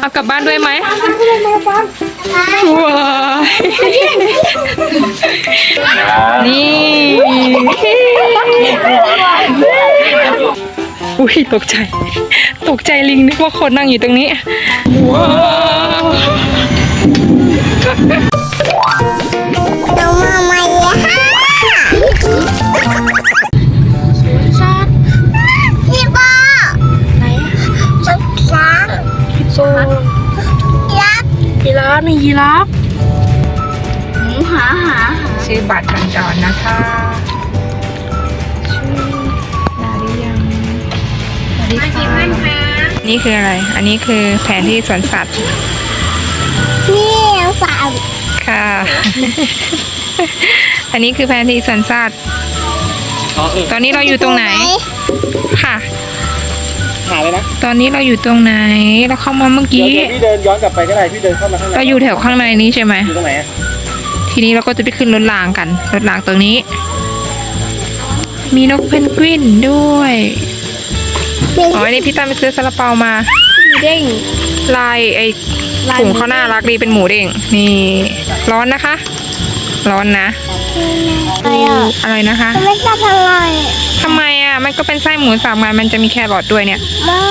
เอากลับบ้านด้วยไหมว้ายนี่อุ้ยตกใจ ตกใจลิงนึกว่าคนนั่งอยู่ตรงนี้ว้าว ราฟมียีราฟหมูหาหาชื่อบัตรกันจรนะคะชื่อดาริยังสวัสดีค่ะนี่คืออะไร อันนี้คือแผนที่สวนสัตว์นี่ฝาค่ะ อันนี้คือแผนที่สวนสัตว์ ตอนนี้เราอยู่ตรงไหน ค่ะหา เลยนะตอนนี้เราอยู่ตรงไหน เราเข้ามาเมื่อเดี๋ยวกี้ เดี๋ยวพี่เดินย้อนกลับไปก็ได้พี่เดินเข้ามาข้างในเราอยู่แถวข้างในนี้ใช่ไหม อยู่ตรงไหนอะทีนี้เราก็จะไปขึ้นรถรางกัน รถรางตรงนี้ มีนกเพนกวินด้วยเป็นอ๋อนี่พี่ตั้มไปซื้อซาลาเปามาเด้ง ลายไอ้ลาย ถุงเขาน่ารักดีเป็นหมูเด้งนี่ ร้อนนะคะ ร้อนนะ อะไรอะอะไรนะคะทำไมชอบอะไรทำไมอะมันก็เป็นไส้หมูสับไงมันจะมีแครอทด้วยเนี่ยไม่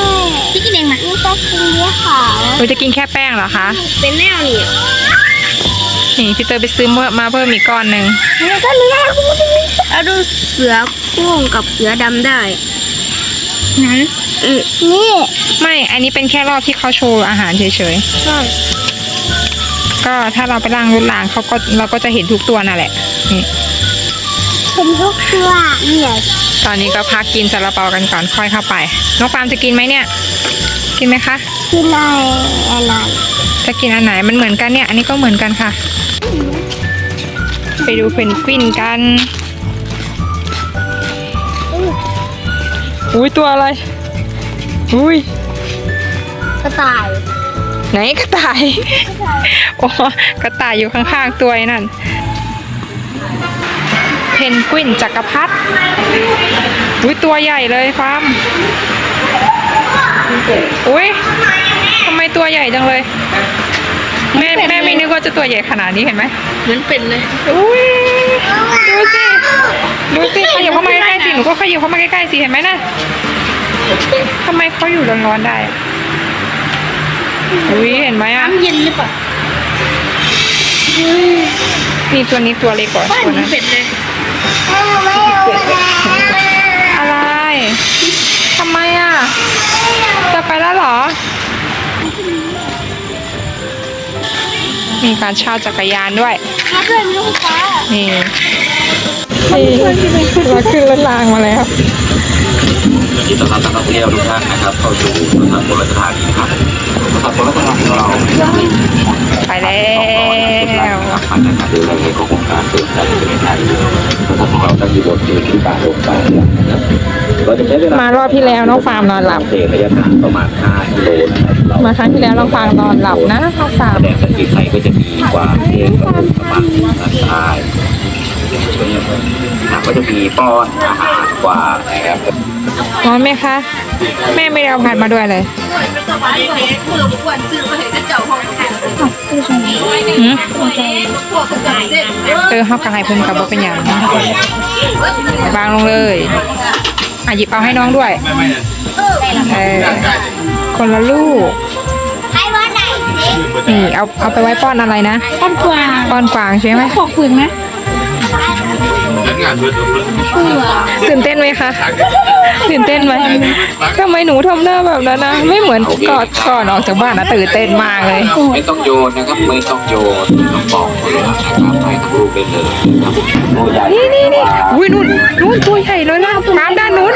พี่กินเองนะนี่ก็กินเยอะขาวเราจะกินแค่แป้งเหรอคะเป็นแนวนี่นี่พี่เตยไปซื้อมาเพิ่มอีกก้อนหนึ่งนี่ก็เนื้อแล้วดูเสือโคร่งกับเสือดำได้นั้นเออนี่ ไม่ อันนี้เป็นแค่รอบที่เขาโชว์อาหารเฉยใช่ๆก็ถ้าเราไปล่างรถรางเขาก็เราก็จะเห็นทุกตัวนั่นแหละ นี่เป็นทุกตัวเนี่ยตอนนี้ก็พักกินซาลาเปากันก่อนค่อยเข้าไป น้องฟาร์มจะกินไหมเนี่ย กินไหมคะกินอะไรอะไรจะกินอันไหนมันเหมือนกันเนี่ย อันนี้ก็เหมือนกันค่ะ ไปดูเพนกวินกันอุ้ยตัวอะไร อุ้ยกระต่าย ไหนกระต่าย โอ้กระต่ายอยู่ข้างๆตัวไอ้นั่นเพนกวินจักรพรรดิอุ้ยตัวใหญ่เลยฟาร์มอุ้ยทำไมตัวใหญ่จังเลย แม่แม่ไม่นึกว่าจะตัวใหญ่ขนาดนี้เห็นไหมเหมือนเป็นเลยอุ้ยดูสิดูสิขยับเข้ามาใกล้ๆสิหนูก็ขยับเข้ามาใกล้ๆสิเห็นไหมน่ะทำไมเขาอยู่ร้อนๆได้อะอุ้ยเห็นไหมอะน้ำเย็นหรือเปล่านี่ตัวนี้ตัวเล็กกว่าบ้านตัวเหมือนั้น จะไปแล้วเหรอ มีการเช่าจักรยานด้วยมาเพื่อนลูกฟ้านี่นี่เราขึ้นรถรางมาแล้ว ยินดีต้อนรับนักท่องเที่ยวทุกท่านนะครับ เข้าสู่สถานบริการนะครับสถานบริการของเราไปแล้วพันนะครับดูแลในโครงการเสริมสร้างประเทศไทยสถานของเราตั้งอยู่บนพื้นที่ป่าโล่งเปล่านะครับเราจะใช้เวลามารอบที่แล้วน้องฟาร์มนอนหลับเทระยะทางประมาณ5กิโลนะครับเรามาครั้งที่แล้วน้องฟาร์มนอนหลับนะน้องฟาร์มแสดงสถิติไทยก็จะมีกว่าเพลงกับประมาณด้านซ้ายนะครับก็จะมีป้อนอาหารกว่านะครับ ร้อนไหมคะ แม่ไม่ได้เอาผัดมาด้วยเลยหืมเออห้ากระไรเพิ่นกับว่าเป็นอย่างบางลงเลยอะหยิบเอาให้น้องด้วย เออคนละลูกให้ว่าไหนสินี่เอาเอาไปไว้ป้อนอะไรนะต้นกวาง ป้อนกวางใช่ไหมขอกฝืนนะตื่นเต้นไหมคะ ตื่นเต้นไหมทำไมหนูทำหน้าแบบนั้นนะไม่เหมือนกอดก่อนออกจากบ้านนะตื่นเต้นมากเลยไม่ต้องโยนนะครับไม่ต้องโยนต้องบอกคนนะครับให้ทั้งลูกได้เลยนะครับตัวใหญ่นี่นี่นี่อุ้ยนู่นนู่นตัวใหญ่เลยนะตามด้านนู้น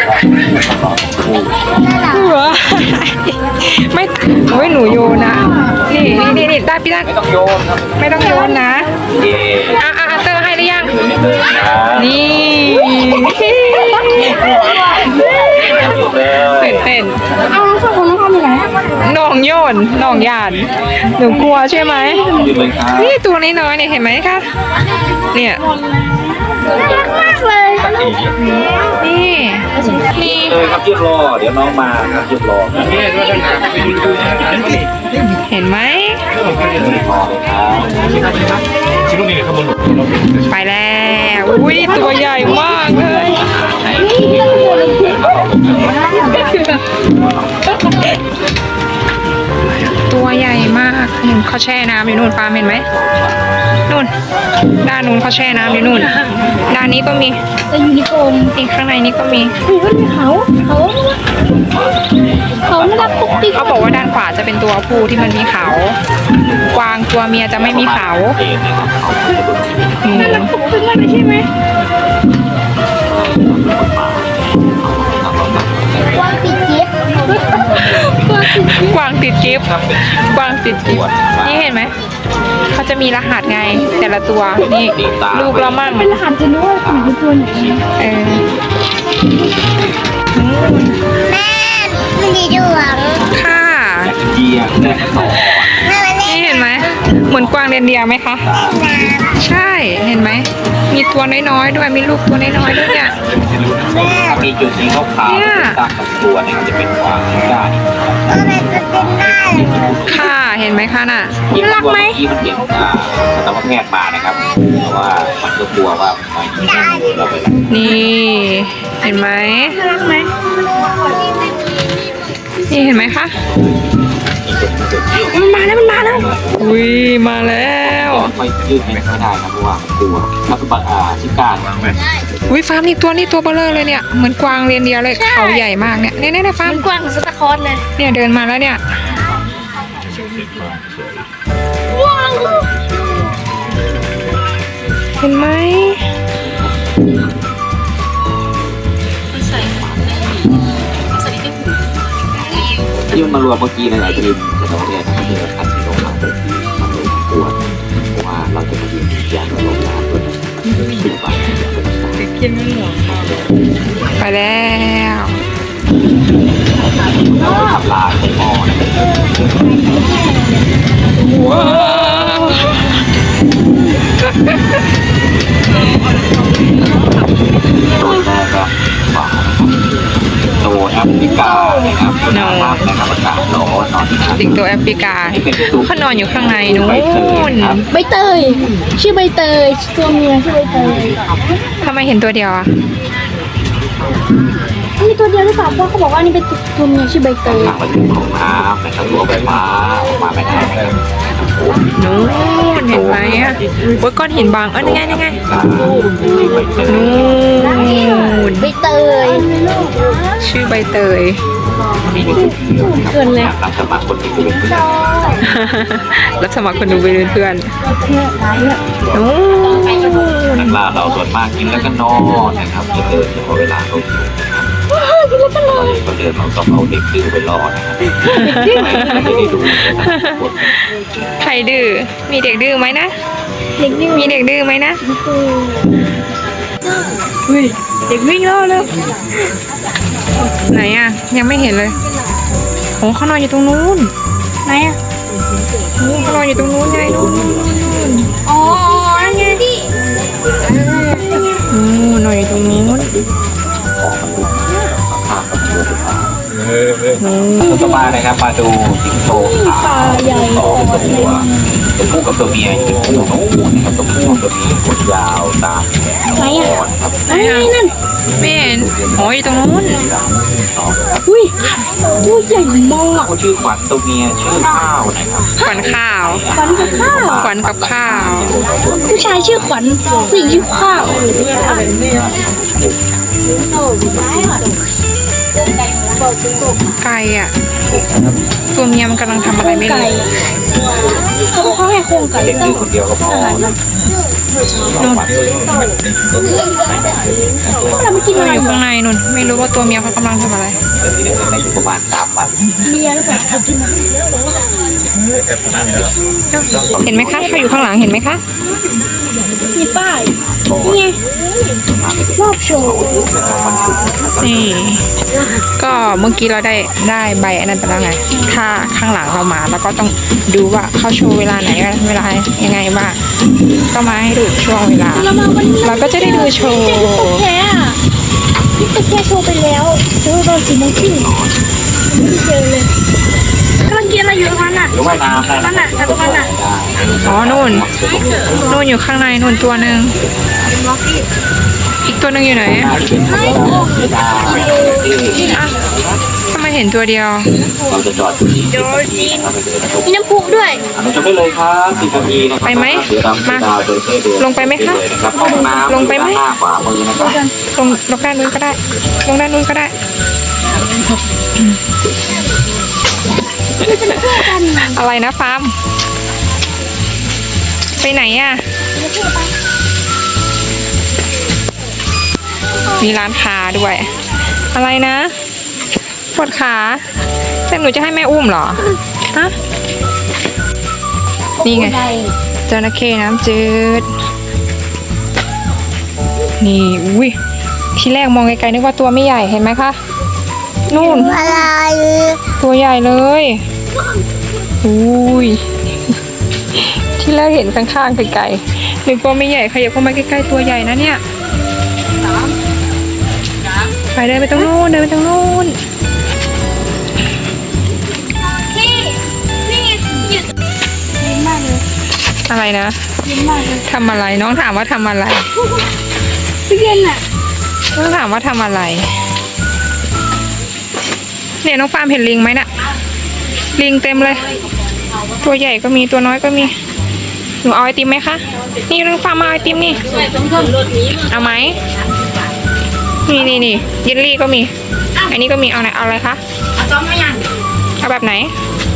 ว้าไม่โอ้ยหนูโยนนะนี่นี่นี่นี่ได้พี่ได้ไม่ต้องโยนครับไม่ต้องโยนนะเย่อะอะอะเตอร์ให้หรือยังเลยนะ นี่ หยุดเลย ตื่น เต้นเอาน้องสองคนน้องทำยังไงน้องโยนน้องหยาดหนูกลัวใช่ไหมหยุดเลยครับนี่ตัวน้อยๆเนี่ยเห็นไหมคะเนี่ยมากเลยสักทีนี่นี่เลยครับยืดรอเดี๋ยวน้องมาครับยืดรอครับเห็นไหมชิ้นนี้ข้างบนไปแล้วอุ้ยตัวใหญ่มากเลย ตัวใหญ่มากนู่นเขาแช่น้ำอยู่นู่นฟาร์มเห็นไหมนู่น ด้านนู้นเขาแช่น้ำอยู่นู่น ด้านนี้ก็มีแต่ยูนิโคร์นอีกข้างในนี้ก็มีมีก็มีเขาเขาเขาไม่รับปุ๊กติ๊กเขาบอกว่าด้านขวาจะเป็นตัวผู้ที่มันมีเขากวางตัวเมียจะไม่มีเขาอืมเป็นมันใช่ไหมว่าปิดเย็บ กวางติดกิฟต์กวางติดกิฟต์นี่เห็นไหม เขาจะมีรหัสไงแต่ละตัว นี่ลูกเรามั่งเป็นรหัสจะรู้ว่าผีตัวไหนเออแม่มันดีดวงค่ะเกียร์และต่อแเหมือนกวางเรนเดียร์ไหมคะน้ใช่เห็นไหม มีตัวน้อยๆด้วยมีลูกตัวน้อยๆด้วยเนี่ย มีจุดสีขาวขาวเนี่ยตามลำตัวเนี่ยจะเป็นกวางได้ำก็เป็นจะเป็นหน้าเลยค่ะเห็นไหมคะน่ะรักไหมที่มันเห็นอ่าสัตวแพทย์มานะครับเพราะว่ามันก็กลัวว่ามันเราไปนี่เห็นไหมรักไหมนี่เห็นไหมคะ มันมาแล้วมันมาแล้วอุ้ยมาแล้วไม่ยืดไม่ได้ครับเพราะว่ามันกลัวแล้วก็ปากอ่าชิก้าเนี่ยอุ้ยฟาร์มนี่ตัวนี่ตัวเบลอเลยเนี่ยเหมือนกวางเรนเดียร์เลยเขาใหญ่มากเนี่ยเนี่ยเนี่ยฟาร์มมันกว้างกว่าสตาร์คอร์สเลยเนี่ยเดินมาแล้วเนี่ยว้าวเห็นไหม ที่มันมารวมเมื่อกี้ในหลายประเด็นสัตวแพทย์ที่เราคัดที่โรงพยาบาลมันเลยกลัวเพราะว่าเราจะมายืนยาโรงพยาบาลด้วยขึ้นไปไปแล้วเราไปทำลายหม้อนะครับว้าวตัว แรกก็ฝาตัวแอฟริกานะครับตัวน้ำนะครับอากาศร้อนนอนที่สิงโตแอฟริกาเขานอนอยู่ข้างในนู้นใบเตย ชื่อใบเตยตัวเมียชื่อใบเตยทำไมเห็นตัวเดียวอะมีตัวเดียวหรือเปล่าเพราะเขาบอกว่านี่เป็นตัวเมียชื่อใบเตยทางประตูของน้ำนะครับตัวใบไม้ออกมาไม่ได้นะครับ นู้นเห็นไหมอะโอ้ยก้อนหินบางเอ้ยนี่ไงนี่ไงใบเตยนู้นใบเตย ชื่อใบเตยเกินเลยรับสมัครคนที่เป็นเพื่อนรับสมัครคนดูไปเป็นเพื่อนนู้นนักล่าเราส่วนมากกินแล้วก็นอนนะครับจะเดินเฉพาะเวลาเขา กินนะครับก็เดินเราต้องเอาเด็กดื้อไปรอนะครับไม่ได้ดูนะครับใครดื้อ มีเด็กดื้อไหมนะ เด็กนี่มีเด็กดื้อไหมนะอุ้ยเด็กวิ่งแล้วแล้วไหนอะ ยังไม่เห็นเลยโอ้เขานอนอยู่ตรงนู้น ไหนอะเขานอนอยู่ตรงนู้นไงนู้นอ๋อนั่นไงที่อืมนอนอยู่ตรงนู้น นู้นต่อมานะครับมาดูสิงโตขาวสองตัวตัวผู้กับตัวเมียอยู่ตรงนู้นนะครับตัวผู้ตัวเมียขนยาวตามไหนอะครับไหนนั่นไม่เห็นโอ้ยอยู่ตรงนู้นอุ้ยตัวใหญ่มากเขาชื่อขวัญตัวเมียชื่อข้าวนะครับขวัญข้าวขวัญกับข้าวขวัญกับข้าว ผู้ชายชื่อขวัญผู้หญิงชื่อข้าว ไก่อะ ตัวเมียมันกำลังทำอะไรไม่ไก่รู้เขาบอกเขาให้โครงไก่เด็กดื้อคนเดียวก็พอเราไม่กินนอะอนไรอยู่ข้างในนู่น ไม่รู้ว่าตัวเมียเขากำลังทำอะไรแต่ที่ได้อยู่ประมาณสามวันเบียร์หรือเปล่าเห็นไหมคะเขาอยู่ข้างหลังเห็นไหมคะมีป้าย นี่ไงรอบโชว์นี่ ก็เมื่อกี้เราได้ได้ใบอันนั้นไปแล้วไง ถ้าข้างหลังเรามาเราก็ต้องดูว่าเขาโชว์เวลาไหนเวลายังไงบ้างก็มาให้ดูช่วงเวลา เรามาวันนี้เราก็จะได้ดูโชว์แพ้อะนี่ตุ๊กแกโชว์ไปแล้วเจอตอนสี่โมงครึ่งไม่ได้เจอเลยกำลังกินอะไรอยู่ตรงนั้นน่ะหรือว่ายน้ำได้นั่นน่ะแต่ตรงนั้นน่ะ อ๋อนู่นนู่นอยู่ข้างในนู่นตัวหนึ่งอีกตัวหนึ่งอยู่ไหนอะทำไมเห็นตัวเดียวเราจะจอดที่สิบนาทีนะครับไปเลยนะครับมีน้ำพุด้วยอันนี้จะไปเลยครับสิบนาทีนะครับไปไหมเสือดำมาดาวเดินเท่เดินลงไปไหมคะเลยนะครับห้องน้ำลงไปไหมด้านหน้าขวามือนะครับลงลงด้านนู้นก็ได้ ลงด้านนู้นก็ได้อะไรนะฟาร์ม ไปไหนอะ มีร้านค้าด้วย อะไรนะปวดขาแต่หนูจะให้แม่อุ้มเหรอ ฮะ นี่ไงจระเข้น้ำจืด นี่ อุ้ยที่แรกมองไกลๆนึกว่าตัวไม่ใหญ่เห็นไหมคะ นู่น อะไร ตัวใหญ่เลย อุ้ยที่ แรกเห็นข้างๆไกลๆนึกว่าไม่ใหญ่ขยับเข้ามาใกล้ๆตัวใหญ่นะเนี่ยไปเดินไปตรงนู้นเดินไปตรงนู้นนี่นี่ไงหยุดเย็นมากเลยอะไรนะเย็นมากเลยทำอะไรน้องถามว่าทำอะไรพี่เย็นอะน้องถามว่าทำอะไร เนี่ยน้องฟาร์มเห็นลิงไหมน่ะลิงเต็มเลย ตัวใหญ่ก็มีตัวน้อยก็มีห นูเอาไอติมไหมคะ นี่น้องฟาร์มเอาไอติมนี่ เอาไหม นี่นี่นี่เยลลี่ก็มี อันนี้ก็มี เอาไหน เอาอะไรคะ เอาจ้อมมายัง เอาแบบไหน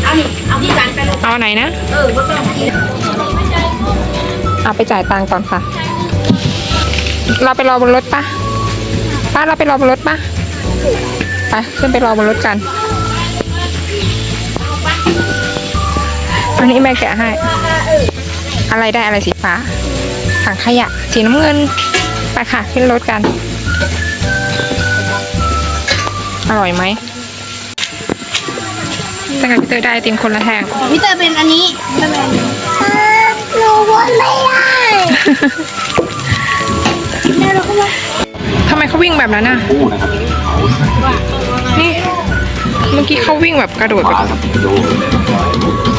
เอานี่เอาที่จานไปเลยเอาไหนนะ เออก็ต้องเอาไปจ่ายตังค์ก่อนค่ะ เราไปรอบนรถปะป้าเราไปรอบนรถปะไปขึ้นไปรอบนรถกัน อันนี้แม่แกะให้ อะไรได้อะไรสีฟ้า ถังขยะ สีน้ำเงิน ไปค่ะ ขึ้นรถกัน อร่อยไหมตั้งแต่พี่เตยได้ไอติมคนละแท่งพี่เตยเป็นอันนี้ไม่เป็นอันนี้หนูวนไม่ได้แม่เราก็ว่าทำไมเขาวิ่งแบบนั้นน่ะคู่นะครับนี่ เมื่อกี้เขาวิ่งแบบกระโดดขแบวาบครับดูแข็ง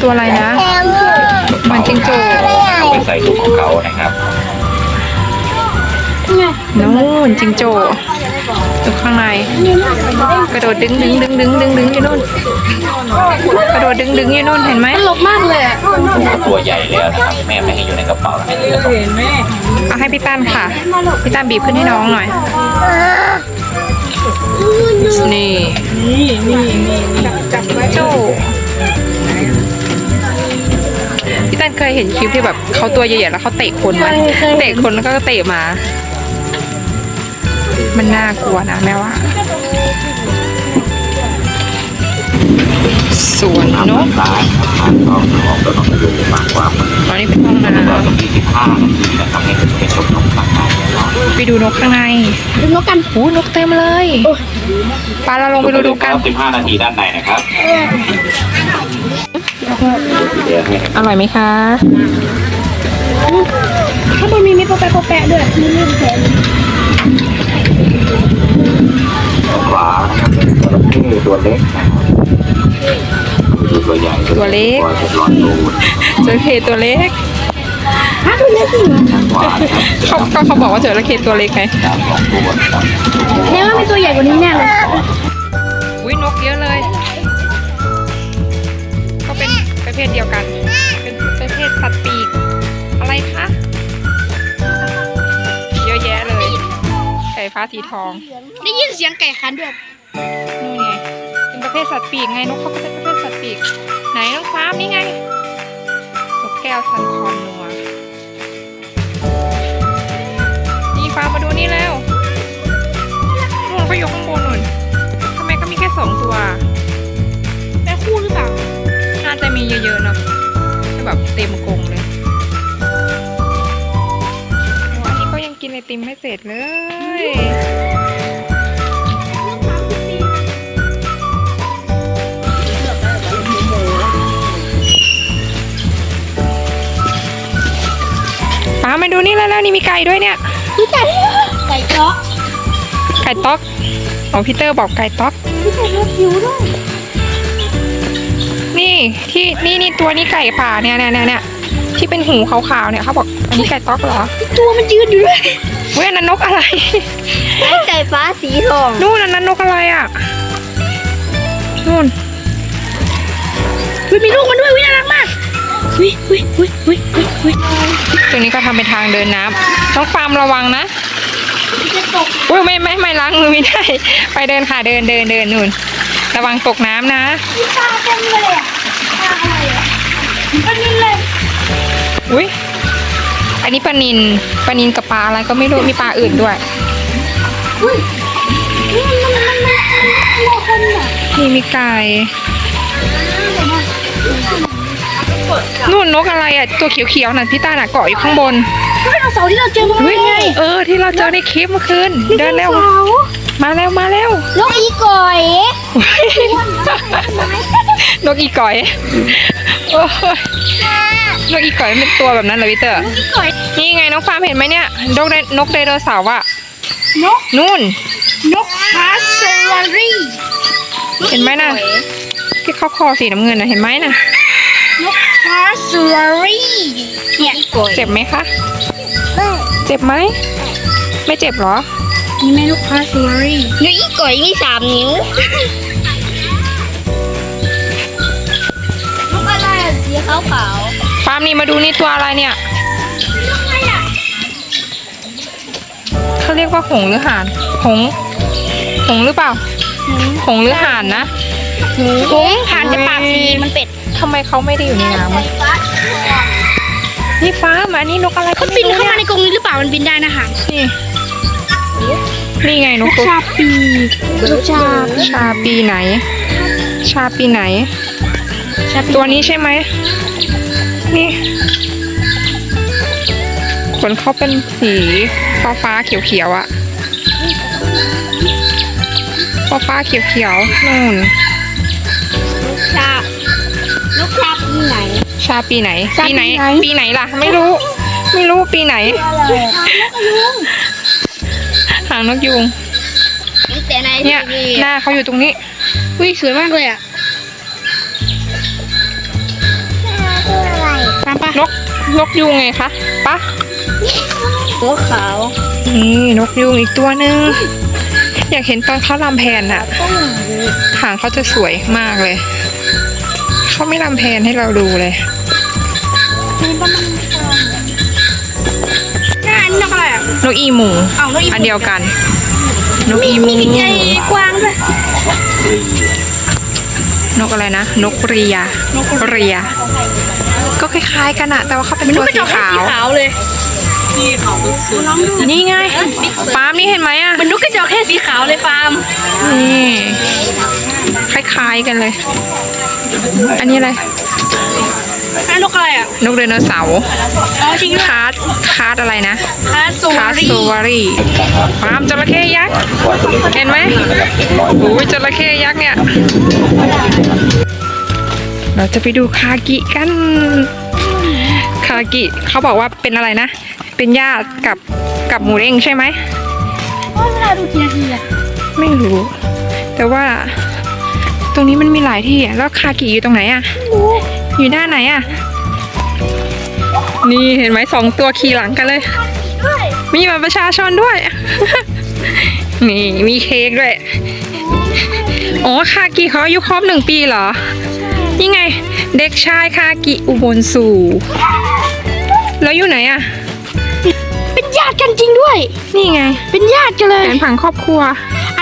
ตัวอะไรนะแข็งมันจิงโจ้เอาไปใส่ถุงของเขานะครับนู่นจิงโจ้อยู่ข้างในกระโดดดึงดึงดึงดึงดึงดึงอยู่นู่นกระโดดดึงดึงอยู่นู่นเห็นไหมตลกมากเลยอะตัวใหญ่แล้วนะครับแม่ไม่ให้อยู่ในกระเป๋าให้อยู่ในกระเป๋าเอาให้พี่ตั้นค่ะ พี่ตั้นบีบขึ้นให้น้องหน่อย นี่นี่นี่นี่จับไว้โจพี่ตันเคยเห็นคลิปที่แบบเขาตัวใหญ่ๆแล้วเขาเตะคนไหมเตะคนแล้วก็เตะหมา มันน่ากลัวนะแม่ว่า สวนนกซ้ายครับทางออกออกก็ต้องอยู่มากกว่ามันตอนนี้เป็นห้องน้ก็ต้องมีสิบห้านาทีนะครับให้ไปชมนกต่างๆำไปดูนกข้างในดูนกกันโอ้นกเต็มเลยปลาเราลงไปดูดูกันสิบห้านาทีด้านในนะครับเดี๋ยวให้อร่อยไหมคะถ้ามันมีมิตรโปะแปะโปะแปะด้วยมีมิตรแผลขวานะครับเป็นจระเข้ตัวเล็กนะครับ ดูตัวใหญ่ตัวจะร้อนรูนเจอเคตัวเล็กฮะตัวเล็กเหรอทางขวานครับเขาก็เขาบอกว่าเจระเคตัวเล็กไงดาวสองตัวนะครับแน่ว่ามีตัวใหญ่กว่านี้แน่เลย อุ้ยนกเยอะเลย ก็เป็นประเภทเดียวกัน เป็นประเภทสัตว์ปีก อะไรคะ เยอะแยะเลย ไก่ฟ้าสีทอง ได้ยินเสียงไก่ขันด้วยนู่นไง เป็นประเภทสัตว์ปีกไงนกเขาก็เป็นประเภทสัตว์ปีก ไหนน้องฟ้ามนี่ไงนกแก้วซันคอนนัวนี่ฟ้ามาดูนี่แล้วนู่นเขาอยู่ข้างบนนู่นทำไมเขามีแค่สองตัวแม่คู่หรือเปล่าน่าจะมีเยอะๆเนาะจะแบบเต็มกรงเลยอันนี้ก็ยังกินไอติมไม่เสร็จเลยามาดูนี่แล้วแล้วนี่มีไก่ด้วยเนี่ยรู้จักไก่เจาะไก่ต๊อกอ๋อพีเตอร์บอกไก่ต๊อกนี่ที่นี่นี่ตัวนี้ไก่ป่าเนี่ยเนี่ยเนี่ยเนี่ยที่เป็นหูขาวๆเนี่ยเขาบอกอันนี้ไก่ต๊อกเหรอตัวมันยืนอยู่ด้วยเว้ยอันนั้นนกอะไรไอ้ไก่ฟ้าสีทองนู่นอันนั้นนกอะไรอะนู่นวิมีลูกมันด้วยวิน่ารักมาก วิวิวิวิวิวิตรงนี้ก็ทำเป็นทางเดินน้ำต้องฟาร์มระวังนะอุ้ยไม่ไม่ไม่ล้างมือไม่ได้ ไปเดินค่ะเดินเดินเดินนู่น ระวังตกน้ำนะปลาเต็มเลยอะปลาอะไรอะปลานินเลยอุ้ยอันนี้ปลานินปลานินกับปลาอะไรก็ไม่รู้มีปลาอื่นด้วย อุ้ยนี่มันมันมันมันโลคนอะนี่มีไก่ นู่นนกอะไรอะตัวเขียวๆน่ะพี่ตาน่ะเกาะอยู่ข้างบนไดโนเสาร์ที่เราเจอมาเฮ้ยไงเออที่เราเจอในคลิปเมื่อคืนเดินเร็วมาแล้วมาแล้วนกอีก่อยนกอีก่อยโอ้ยนกอีก่อยมันเป็นตัวแบบนั้นเหรอพี่เตอร์อีก่อยนี่ไงน้องฟาร์มเห็นไหมเนี่ยนกไดนกไดโนเสาร์อะนกนู่นนกพาสเซอรี่เห็นไหมน่ะที่เขาคอสีน้ำเงินนะเห็นไหมน่ะนก พาสเซอรี่เนี่ยอีก่อยเจ็บไหมคะ เจ็บไหม ไม่เจ็บเหรอ นี่แม่นกพาสเซอรี่นกอีก่อยมีสามนิ้วนกอะไรอะสีขาวขาวฟาร์มนี่มาดูนี่ตัวอะไรเนี่ยนกอะไรอะเขาเรียกว่าหงส์หรือห่านหงส์หงส์หรือเปล่าหงส์หรือห่านนะหงผ่านจะปากสีมันเป็ด ทำไมเขาไม่ได้อยู่ในน้ำอะนี่ฟ้ามานี่นกอะไรก็เขาไม่บินรู้เข้ามาในเนี่ยกรงนี้หรือเปล่ามันบินได้นะคะนี่นี่ไงนกตัวชาปีชาชาปีไหน ชาปีไหนตัวนี้ใช่ไหม นี่ ขนเขาเป็นสีฟ้าฟ้าๆเขียวเขียวๆอะฟ้าฟ้าๆเขียวเขียวๆนู่น ชาปีไหน ชาปีปีไหนไหน ปีไหนล่ะ ไม่รู้ ไม่รู้ปีไหนอะไรนกยุงหางนกยูง แต่ในเนี่ยหน้าเขาอยู่ตรงนี้ อุ้ยสวยมากเลยอะตามปะนกนกยูงไงคะปะหัวขาวนี่นกยูงอีกตัวหนึ่งอยากเห็นตอนเขาลำแพนอะหางเขาจะสวยมากเลย เขาไม่ลำแพนให้เราดูเลยหน้าอันนี้นกอะไรอะ นกอีหมูอ้าวนกอีอันเดียวกัน นกมีอีหมูมีไอ้กวางด้วย นกอะไรนะ นกเรีย นกเรีย ก็คล้ายๆกันอะแต่ว่าเขาเป็นมันนตักวกระจสีอกแค่ขาสีวขาวเลย นี่ไงฟาร์มนี่เห็นไหมอะมันนกกระจอกแค่สีขาวเลยฟาร์ม นี่ คล้ายๆกันเลย อันนี้อะไร อันนกอะไรอะนกไดโนเสาร์อ๋อจริงด้วยคาร์ดคาร์ดอะไรนะ คาโซคาร์ดรีโซวารีฟาร์มจระเข้ยักษ์ เห็นไหมโอ้ยจระเข้ยักษ์เนี่ย เราจะไปดูคากิกัน คากิเขาบอกว่าเป็นอะไรนะ เป็นญาติกับกับหมูเด้งใช่ไหม เวลาดูกี่นาทีอะไม่รู้ แต่ว่าต รงนี้มันมีหลายที่อะแล้วคากิอยู่ตรงไหนอะอยู่ด้านไหนอะนี่เห็นไหมสองตัวขี่หลังกันเลย มีบัตรประชาชนด้วย นี่มีเค้กด้วยอ๋อคากิเขาอายุครบหนึ่งปีเหรอนี่ไง เด็กชายคากิอุบลสู่ แล้วอยู่ไหนอะเป็นญาติกันจริงด้วย นี่ไง เป็นญาติกันเลยแผนผังครอบครัว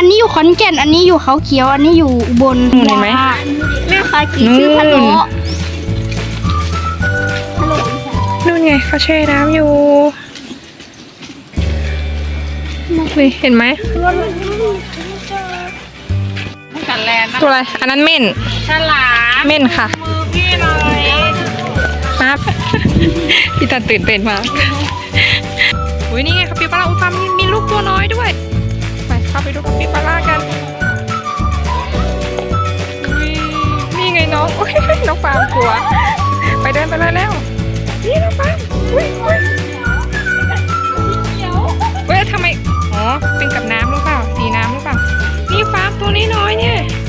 อันนี้อยู่ขอนแก่น อันนี้อยู่เขาเขียว อันนี้อยู่อุบนนู่นเห็นไหม แม่คากินู่นชื่อพะโล้นู่นไงเขาแช่น้ำอยู่นี่เห็นไหมกันแลนตัวอะไรอันนั้นเม่นฉลามเม่นค่ะมือพี่หน่อยครับ พี่ตันตื่นเต้นมากอุ้ยนี่ไงคาปิบาร่าอุ้ยฟาร์มมีมีลูกตัวน้อยด้วยไป เข้าไปดูปิปาร่ากันนี่ไงน้องโอ้ยน้องฟาร์มกลัว ไปเดินไปเลยแล้วนี่น้องฟาร์มอุ้ยอุ้ยเว้ยทำไม อ๋อ เป็นกับน้ำหรือเปล่า สีน้ำหรือเปล่า นี่ฟาร์มตัวน้อยๆเนี่ยอุ้ย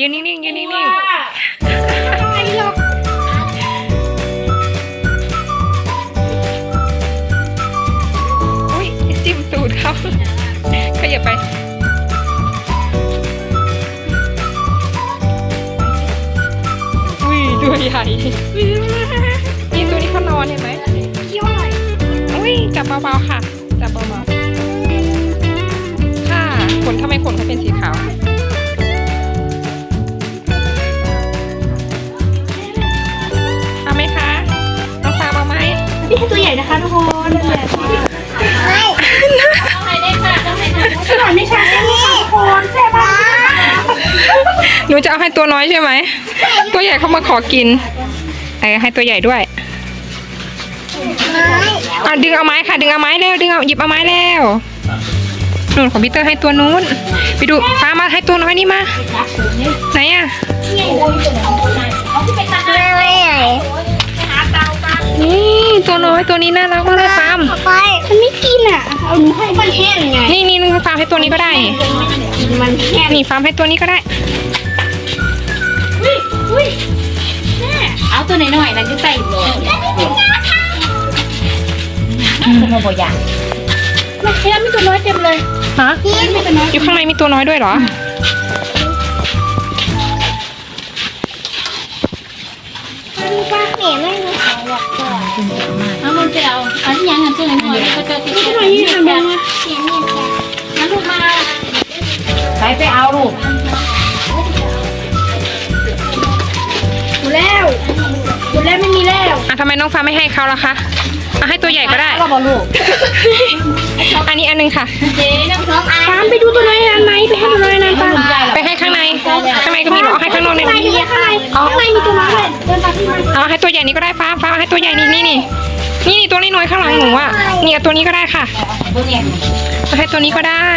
ยืนนิ่งๆยืนนิ่งๆไอ้หรอกอุ้ยจิ้มตูดเขาขยับไปอุ้ยตัวใหญ่นี่ตัวนี้เขานอนเห็นไหมเกี่ยวอะไรอุ้ยจับเบาๆค่ะจับเบาๆค่ะขนทำไมขนเขาเป็นสีขาว นี่ให้ตัวใหญ่นะคะทุกคนตัวใหญ่ไม่สนามนิชาได้ค่ะทุกคนแซ่บมากหนูจะเอาให้ตัวน้อยใช่ไหม ตัวใหญ่เขามาขอกินเออให้ตัวใหญ่ด้วยอะดึงเอาไม้ค่ะ ดึงเอาไม้เร็วดึงเอาหยิบเอาไม้เร็วนู่นของพีเตอร์ให้ตัวนู้น ไปดูฟ้ามาให้ตัวน้อยนี่มา ไหนอะ นี่ตัวน้อยตัวนี้น่ารักมากเลยฟาร์มไปมันไม่กินอะ เอาหนูให้มันแห้งไง นี่นี่นึงฟาร์มให้ตัวนี้ก็ได้นี่มันแห้งนี่ฟาร์มให้ตัวนี้ก็ได้เอาตัวน้อยๆนั่นจะใส่โหลมันแค่ไม่ตัวน้อยเต็มเลยฮะอยู่ข้างในมีตัวน้อยด้วยเหรอมันป้าเหนียไม่มี เองหรอกตัวเอามันไปเอาอันนี้ยังเงินตัวน้อยก็จะติดนี่ตัวนี้ทำยังไงเสียงเนี่ยแกงั้นลูกมาไปไปเอาลูกหมดแล้วหมดแล้วไม่มีแล้วอะทำไมน้องฟ้าไม่ให้เขาล่ะคะ เอาให้ตัวใหญ่ก็ได้ก็บอกลูกอันนี้อันหนึงค่ะเจ๊น้ำท้องอะปามไปดูตัวน้อยอันไหนไปให้ตัวน้อยนั่นปามไปให้ข้างใน ข้างในก็มีเหรอเอาให้ข้างนอกเนี่ย ข้างในมีข้างในข้างในมีตัวน้อยด้วยเดินตามพี่มาเอาให้ตัวใหญ่นี้ก็ได้ฟ้าฟ้าเอาให้ตัวใหญ่นี่นี่นี่นี่นี่ตัวน้อยๆข้างหลังหนูอะนี่เอาตัวนี้ก็ได้ค่ะตัวเนี่ยเอาให้ตัวนี้ก็ได้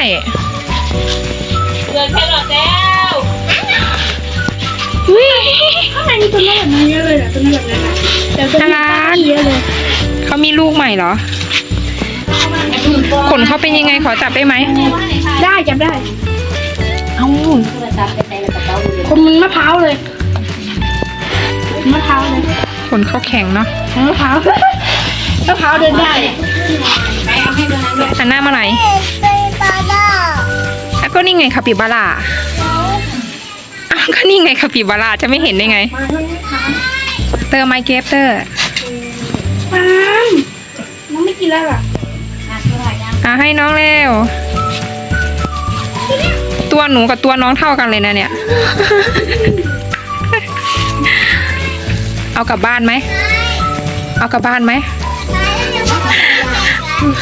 เกิดแค่หลอดแล้วอุ้ยข้างในมีตัวน้อยแบบนั้นเยอะเลยอะตัวน้อยแบบนั้นอะแต่ตัวนี้น่ารักเยอะเลย เขามีลูกใหม่เหรอ ขนเขาเป็นยังไงขอจับได้ไหม ได้จับได้ เอาคนมันมะพร้าวเลยมะพร้าวเลยขนเขาแข็งเนาะมะพร้าวมะพร้าวเดินได้หันหน้ามาไหนอยอะก็นี่ไงคาปิบาร่าอ้าวก็นี่ไงคาปิบาร่าจะไม่เห็นได้ไง เตอร์ไมเกฟเตอร์ ปามน้องไม่กินแล้วล่ะอะให้น้องเร็ว ตัวหนูกับตัวน้องเท่ากันเลยนะเนี่ย เอากลับบ้านไหม เอากลับบ้านไหม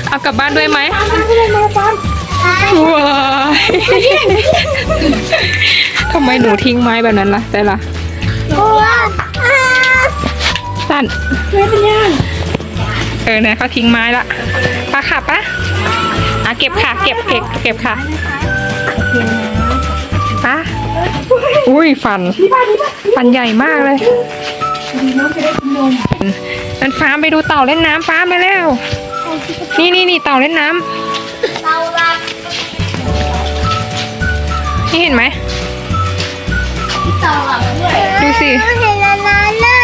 เอากลับบ้านด้วยไหมว้ายทำไมหนูทิ้งไม้แบบนั้นล่ะใจล่ะ สั้น ไม่เป็นยัง เออเนี่ยเขาทิ้งไม้ละปะค่ะปะอะเก็บค่ะ เก็บเก็บเก็บค่ะปะอุ้ยฟัน ฟันใหญ่มากเลยนั่นฟ้าร์มไปดูเต่าเล่นน้ำฟ้าร์มไปแล้ว นี่นี่นี่เต่าเล่นน้ำเราละนี่เห็นไหมต่อด้วยดูสิเห็นแล้วนะน่ะ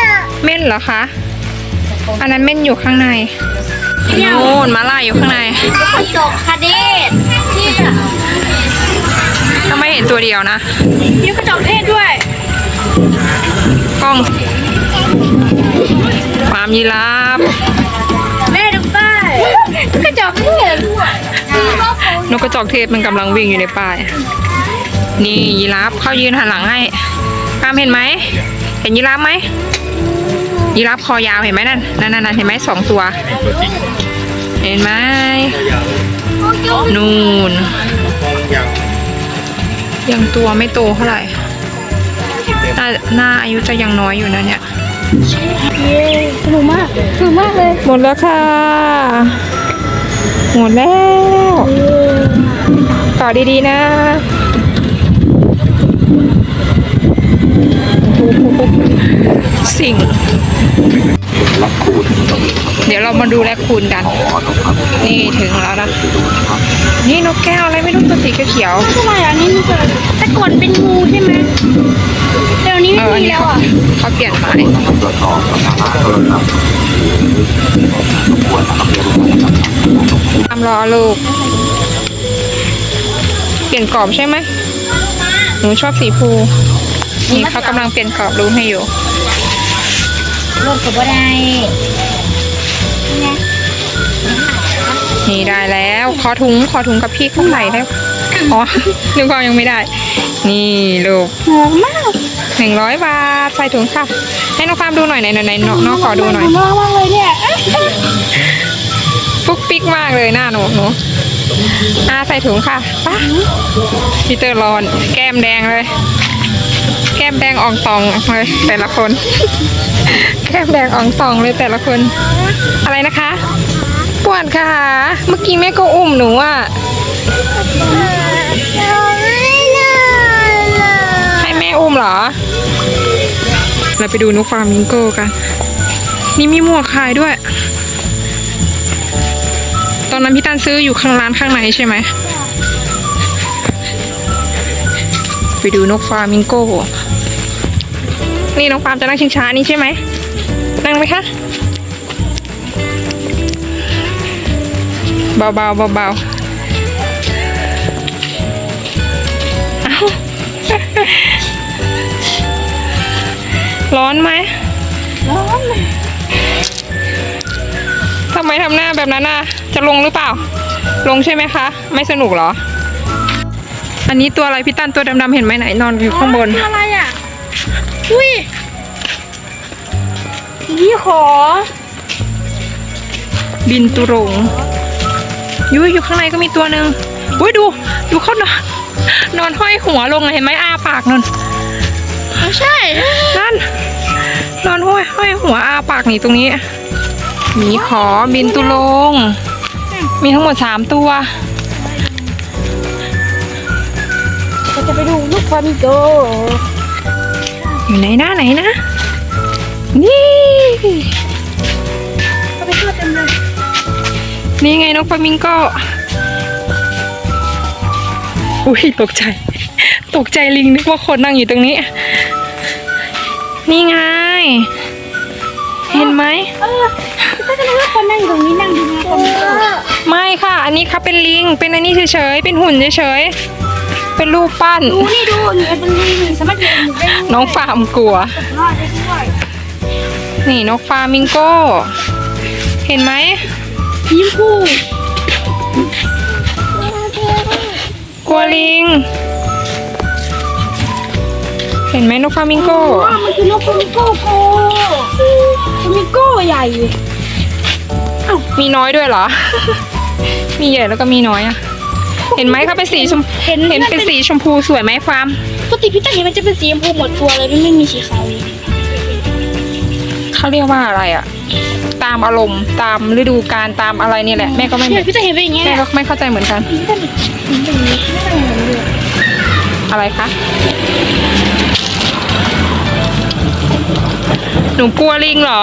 เม่นเหรอคะ อันนั้นเม่นอยู่ข้างในโน่นมาล่าอยู่ข้างในกระจกคาเดสที่ทำไมเห็นตัวเดียวนะมีกระจกเทศด้วย กล้องฟาร์มยีราฟแม่ดูป้ายกระจกเทศด้วยนกกระจอกเทศมันกำลังวิ่งอยู่ในป่านี่ยีราฟเขายืนหันหลังให้ฟาร์มเห็นไหม เห็นยีราฟไหม ยีราฟคอยาวเห็นไหมนั่นนั่นนั่นเห็นไหมสองตัวเห็นไหมยาวนู่นฟองยาวยังตัวไม่โตเท่าไหร่น่าน่าอายุจะยังน้อยอยู่นะเนี่ยเย้สนุกมากสนุกมากเลย หมดแล้วค่ะ หมดแล้วต่อดีๆนะ สิ่งรักคูณตรงนี้ครับเดี๋ยวเรามาดูแลคูณกันอ๋อนกครับนี่ถึงแล้วนะไปดูนะครับนี่นกแก้วอะไรไม่รู้ตัวสีเขียวทำไมอันนี้มันเกิดแต่ก่อนเป็นงูใช่ไหมเดี๋ยวนี้ๆเอไม่ออันมีนี้แล้วเขาอะเขาเปลี่ยนหมายนะครับตรวจสอบสถานะโทรศัพท์รบกวนนะครับเรียนรู้นะครับตามรอลูก เปลี่ยนกรอบใช่ไหมหนูชอบสีฟู นี่เขากำลังเปลี่ยนกรอบรูให้อยู่รถกับอะไรนี่ได้แล้ว ขอถุงขอถุงกับพี่เข้าใส่ได้อ๋อนึกว่ายังไม่ได้ นี่ลูกหอมมากหนึ่งร้อยบาทใส่ถุงค่ะ ให้น้องฟาร์มดูหน่อยไหนไหนไหนน้องน้องขอดูหน่อยมากมากเลยเนี่ยปุ๊กปิ๊กมากเลยหน้าหนูหนูอาใส่ถุงค่ะไป้าพีเตอร์ร้อน แก้มแดงเลยแก้มแดงอ่องตองเลยแต่ละคน แก้มแดงอ่องตองเลยแต่ละคน อะไรนะคะปวดค่ะ เมื่อกี้แม่ก็อุ้มหนูอะให้แม่อุ้มเหรอ เราไปดูนกฟลามิงโก้กัน นี่มีหมวกขายด้วย ตอนนั้นพี่ตันซื้ออยู่ข้างร้านข้างในใช่ไหม ไปดูนกฟลามิงโก้ นี่น้องปาล์มจะนั่งชิงช้านี่ใช่ไหม นั่งไหมคะ เบาๆเบาๆเอาร้อนไหม ร้อนทำไมทำหน้าแบบนั้นน่ะ จะลงหรือเปล่า ลงใช่ไหมคะ ไม่สนุกเหรอ อันนี้ตัวอะไรพี่ตันตัวดำๆเห็นไหมไหนนอนอยู่ข้างบนออะไรอะ อุ้ยยี่ขอบินตุรงยุ้ยอยู่ข้างในก็มีตัวหนึ่งอุ้ยดู ดูเขานอนนอนห้อยหัวลงอะเห็นไหมอ้าปากนั่นไม่ใช่ นั่น นอนห้อยห้อยหัวอ้าปากนี่ตรงนี้หมีขอบินตุลงมีทั้งหมดสามตัวเราจะไปดูลูกฟลามิงโก อยู่ไหนหน้าไหนนะ นี่เขาไปทั่วเต็มเลย นี่ไงนกฟลามิงโกอุ้ยตกใจ ตกใจลิงนึกว่าคนนั่งอยู่ตรงนี้ นี่ไง เห็นไหมเออก็จะรู้ว่าคนนั่งอยู่ตรงนี้นั่งดูนะคนนี้ไม่ค่ะ อันนี้เขาเป็นลิง เป็นอันนี้เฉยๆ เป็นหุ่นเฉยๆ เป็นรูปปั้น ดูนี่ดูนี่เป็นลิงสามารถยืนอยู่ได้ด้วยน้องฟาร์มกลัว รอดได้ด้วยนี่นกฟลามิงโก้ เห็นไหม ยิ้มคู่กลัวลิง เห็นไหมนกฟลามิงโก้ว้าวมันคือนกฟลามิงโก้โกฟลามิงโก้ใหญ่ มีน้อยด้วยเหรอ มีใหญ่แล้วก็มีน้อยอะ เห็นไหมเขาเป็นสีชมเห็นเห็นเป็นสีชมพูสวยไหมฟาร์มปกติพี่ตั้งเห็นมันจะเป็นสีชมพูหมดตัวเลยมันไม่มีสีขาวเลยเขาเรียกว่าอะไรอะตามอารมณ์ตามฤดูกาลตามอะไรนี่แหละแม่ก็ไม่เนี่ยพี่ตั้งเห็นเป็นอย่างเงี้ยแม่เนี่ยก็ไม่เข้าใจเหมือนกันพี่ตั้งเห็นเป็นอย่างนี้พี่ตั้งเห็นเลยอะไรคะหนูกลัวลิงเหรอ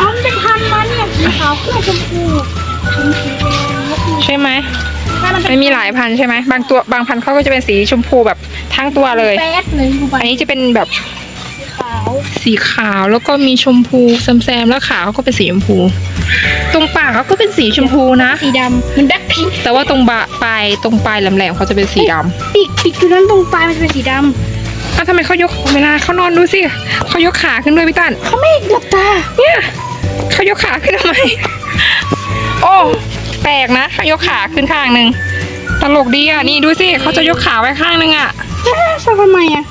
อ๋อมันเป็นพันธุ์มันเนี่ยสีขาวขึ้นชมพูชมสีแดงแล้วคือใช่ไหมถ้า มันเป็นมันมีหลายพันธุ์ใช่ไหมบางตัวบางพันธุ์เขาก็จะเป็นสีชมพูแบบทั้งตัวเลย แป๊ดเลยดูไปอันนี้จะเป็นแบบขาวสีขาวแล้วก็มีชมพูแซมๆแล้วขาเขาก็เป็นสีชมพู ตรงปากเขาก็เป็นสีชมพูนะ สีดำมันแบ็คพิงค์แต่ว่าตรงบะปลายตรงปลายแหลมๆเขาจะเป็นสีดำปีกปีกตัวนั้นตรงปลายมันจะเป็นสีดอ้าวทำไมเขายกเวลาเขานอนดูสิเขายกขาขึ้นด้วยพี่ตันำเขาไม่หลับตาเนี่ยเขายกขาขึ้นทำไม โอ้แปลกนะเขายกขาขึ้นข้างหนึ่งตลกดีอะนี่ดูสิเขาจะยกขาไว้ข้างหนึ่งอะชอบทำไมอะ